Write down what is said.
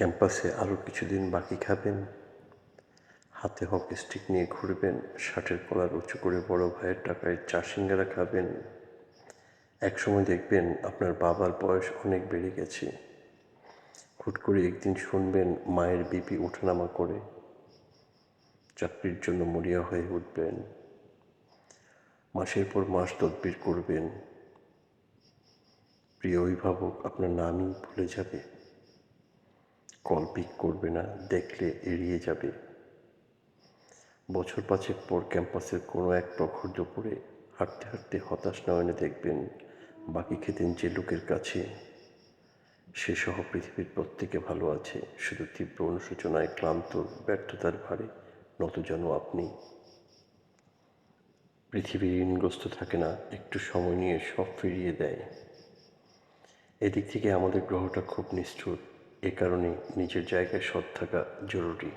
ক্যাম্পাসে আরও কিছুদিন বাকি খাবেন। হাতে হকি স্টিক নিয়ে ঘুরবেন, শার্টের কলার উঁচু করে বড় ভাইয়ের টাকায় চা সিঙ্গারা খাবেন। একসময় দেখবেন আপনার বাবার বয়স অনেক বেড়ে গেছে। হুট করে একদিন শুনবেন মায়ের বিপি ওঠানামা করে। চাকরির জন্য মরিয়া হয়ে উঠবেন। মাসের পর মাস তদবির করবেন। প্রিয় অভিভাবক, আপনার নামই ভুলে যাবে। কল পিক করবে না, দেখলে এড়িয়ে যাবে। বছর পাঁচেক পর ক্যাম্পাসের কোনো এক প্রখর দুপুরে হাঁটতে হাঁটতে হতাশ নয়নে দেখবেন, বাকি খেতেন যে লোকের কাছে সে সহ পৃথিবীর প্রত্যেকে ভালো আছে, শুধু তীব্র অনুশোচনায় ক্লান্ত, ব্যর্থতার ভারে নত যেন আপনি। পৃথিবী ঋণগ্রস্ত থাকে না, একটু সময় নিয়ে সব ফিরিয়ে দেয়। এদিক থেকে আমাদের গ্রহটা খুব নিষ্ঠুর। এ কারণে নিজের জায়গায় সৎ থাকা জরুরি।